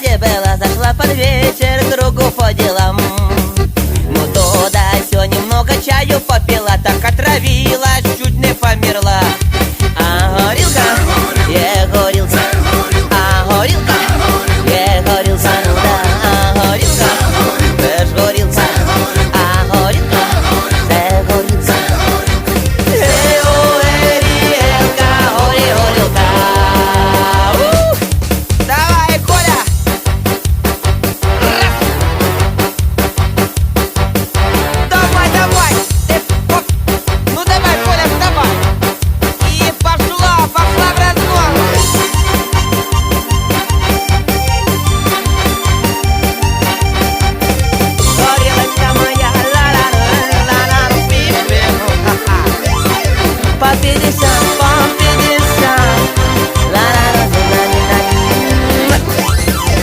дебела Зашла под вечер другу по делам. Ну туда все немного чаю попила Так отравила This up.